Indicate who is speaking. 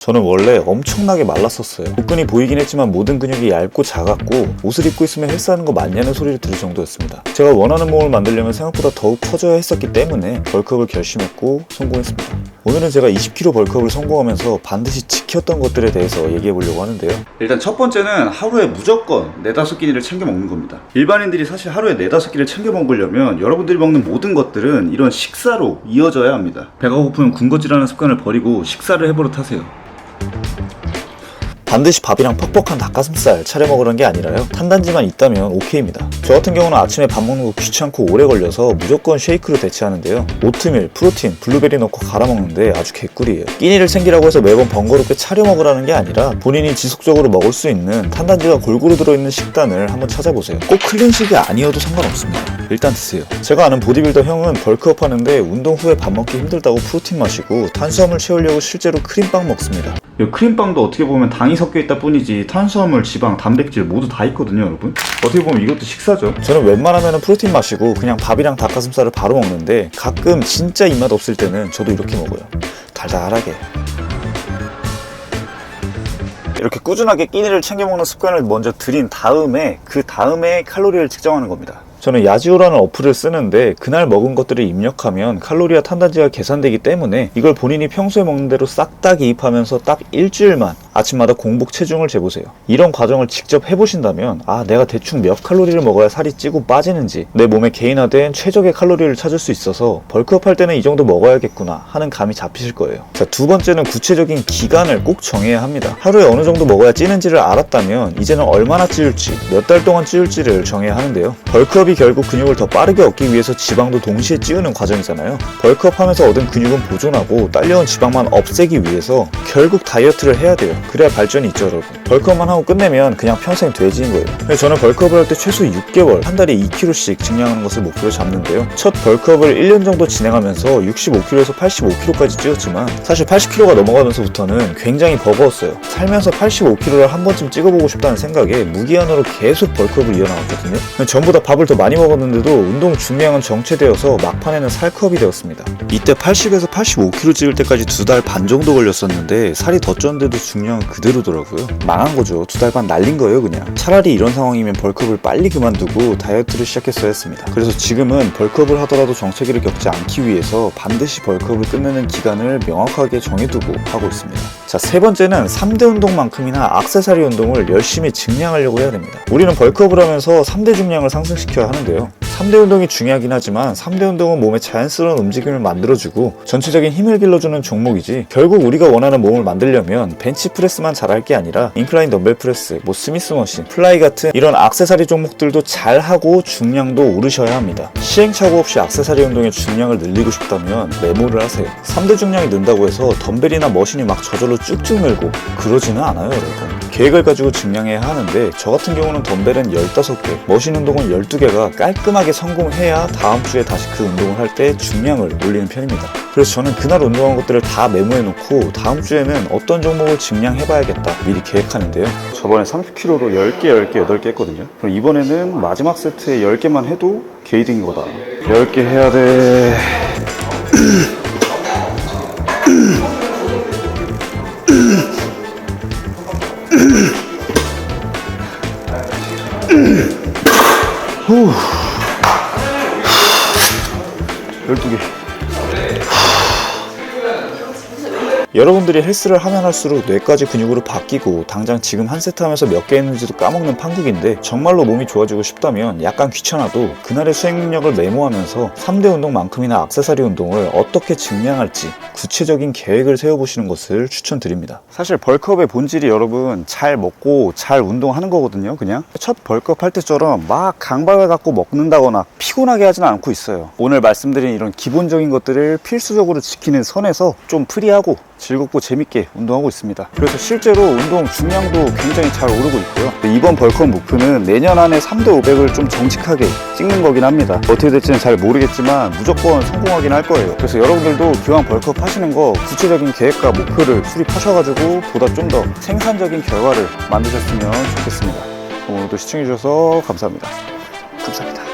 Speaker 1: 저는 원래 엄청나게 말랐었어요. 복근이 보이긴 했지만 모든 근육이 얇고 작았고 옷을 입고 있으면 헬스하는 거 맞냐는 소리를 들을 정도였습니다. 제가 원하는 몸을 만들려면 생각보다 더욱 커져야 했었기 때문에 벌크업을 결심했고 성공했습니다. 오늘은 제가 20kg 벌크업을 성공하면서 반드시 지켰던 것들에 대해서 얘기해 보려고 하는데요.
Speaker 2: 일단 첫 번째는 하루에 무조건 네다섯 끼니를 챙겨 먹는 겁니다. 일반인들이 사실 하루에 네다섯 끼를 챙겨 먹으려면 여러분들이 먹는 모든 것들은 이런 식사로 이어져야 합니다. 배가 고프면 군것질하는 습관을 버리고 식사를 해버릇 하세요.
Speaker 1: 반드시 밥이랑 퍽퍽한 닭가슴살 차려 먹으라는 게 아니라요. 탄단지만 있다면 오케이입니다. 저 같은 경우는 아침에 밥 먹는 거 귀찮고 오래 걸려서 무조건 쉐이크로 대체하는데요. 오트밀, 프로틴, 블루베리 넣고 갈아 먹는데 아주 개꿀이에요. 끼니를 챙기라고 해서 매번 번거롭게 차려 먹으라는 게 아니라 본인이 지속적으로 먹을 수 있는 탄단지가 골고루 들어있는 식단을 한번 찾아보세요. 꼭 클린식이 아니어도 상관없습니다. 일단 드세요. 제가 아는 보디빌더 형은 벌크업 하는데 운동 후에 밥 먹기 힘들다고 프로틴 마시고 탄수화물 채우려고 실제로 크림빵 먹습니다.
Speaker 2: 이 크림빵도 어떻게 보면 당이 섞여 있다 뿐이지 탄수화물, 지방, 단백질 모두 다 있거든요, 여러분. 어떻게 보면 이것도 식사죠.
Speaker 1: 저는 웬만하면 프로틴 마시고 그냥 밥이랑 닭가슴살을 바로 먹는데 가끔 진짜 입맛 없을 때는 저도 이렇게 먹어요. 달달하게. 이렇게 꾸준하게 끼니를 챙겨 먹는 습관을 먼저 들인 다음에 그 다음에 칼로리를 측정하는 겁니다. 저는 야지오라는 어플을 쓰는데 그날 먹은 것들을 입력하면 칼로리와 탄단지가 계산되기 때문에 이걸 본인이 평소에 먹는 대로 싹 다 기입하면서 딱 일주일만 아침마다 공복 체중을 재보세요. 이런 과정을 직접 해보신다면 아 내가 대충 몇 칼로리를 먹어야 살이 찌고 빠지는지 내 몸에 개인화된 최적의 칼로리를 찾을 수 있어서 벌크업 할 때는 이 정도 먹어야겠구나 하는 감이 잡히실 거예요. 자, 두 번째는 구체적인 기간을 꼭 정해야 합니다. 하루에 어느 정도 먹어야 찌는지를 알았다면 이제는 얼마나 찌울지 몇 달 동안 찌울지를 정해야 하는데요. 벌크업이 결국 근육을 더 빠르게 얻기 위해서 지방도 동시에 찌우는 과정이잖아요. 벌크업 하면서 얻은 근육은 보존하고 딸려온 지방만 없애기 위해서 결국 다이어트를 해야 돼요. 그래야 발전이 있죠, 여러분. 벌크업만 하고 끝내면 그냥 평생 돼지인 거예요. 그래서 저는 벌크업을 할 때 최소 6개월, 한 달에 2kg씩 증량하는 것을 목표로 잡는데요. 첫 벌크업을 1년 정도 진행하면서 65kg에서 85kg까지 찌었지만 사실 80kg가 넘어가면서부터는 굉장히 버거웠어요. 살면서 85kg를 한 번쯤 찍어보고 싶다는 생각에 무기한으로 계속 벌크업을 이어나갔거든요. 전부 다 밥을 더 많이 먹었는데도 운동 중량은 정체되어서 막판에는 살크업이 되었습니다. 이때 80에서 85kg 찌을 때까지 두 달 반 정도 걸렸었는데 살이 더 쪘는데도 중량은 그대로더라고요. 망한 거죠. 두 달 반 날린 거예요, 그냥. 차라리 이런 상황이면 벌크업을 빨리 그만두고 다이어트를 시작했어야 했습니다. 그래서 지금은 벌크업을 하더라도 정체기를 겪지 않기 위해서 반드시 벌크업을 끝내는 기간을 명확하게 정해두고 하고 있습니다. 자, 세 번째는 3대 운동만큼이나 악세사리 운동을 열심히 증량하려고 해야 됩니다. 우리는 벌크업을 하면서 3대 중량을 상승시켜야 하는데요. 3대 운동이 중요하긴 하지만 3대 운동은 몸에 자연스러운 움직임을 만들어주고 전체적인 힘을 길러주는 종목이지 결국 우리가 원하는 몸을 만들려면 벤치프레스만 잘할 게 아니라 인클라인 덤벨 프레스, 뭐 스미스 머신, 플라이 같은 이런 악세사리 종목들도 잘하고 중량도 오르셔야 합니다. 시행착오 없이 악세사리 운동의 중량을 늘리고 싶다면 메모를 하세요. 3대 중량이 는다고 해서 덤벨이나 머신이 막 저절로 쭉쭉 늘고 그러지는 않아요 여러분. 계획을 가지고 증량해야 하는데 저 같은 경우는 덤벨은 15개, 머신 운동은 12개가 깔끔하게 성공해야 다음 주에 다시 그 운동을 할 때 중량을 올리는 편입니다. 그래서 저는 그날 운동한 것들을 다 메모해 놓고 다음 주에는 어떤 종목을 증량해 봐야겠다 미리 계획하는데요.
Speaker 2: 저번에 30kg로 10개, 10개, 8개 했거든요. 그럼 이번에는 마지막 세트에 10개만 해도 게이득인 거다. 10개 해야 돼. 후. 12개.
Speaker 1: 여러분들이 헬스를 하면 할수록 뇌까지 근육으로 바뀌고 당장 지금 한 세트 하면서 몇 개 했는지도 까먹는 판국인데 정말로 몸이 좋아지고 싶다면 약간 귀찮아도 그날의 수행 능력을 메모하면서 3대 운동만큼이나 악세사리 운동을 어떻게 증량할지 구체적인 계획을 세워보시는 것을 추천드립니다.
Speaker 2: 사실 벌크업의 본질이 여러분 잘 먹고 잘 운동하는 거거든요 그냥 첫 벌크업 할 때처럼 막 강박을 갖고 먹는다거나 피곤하게 하지는 않고 있어요 오늘 말씀드린 이런 기본적인 것들을 필수적으로 지키는 선에서 좀 프리하고 즐겁고 재밌게 운동하고 있습니다. 그래서 실제로 운동 중량도 굉장히 잘 오르고 있고요. 이번 벌크업 목표는 내년 안에 3대 500을 좀 정직하게 찍는 거긴 합니다. 어떻게 될지는 잘 모르겠지만 무조건 성공하긴 할 거예요. 그래서 여러분들도 기왕 벌크업 하시는 거 구체적인 계획과 목표를 수립하셔가지고 보다 좀 더 생산적인 결과를 만드셨으면 좋겠습니다. 오늘도 시청해주셔서 감사합니다. 감사합니다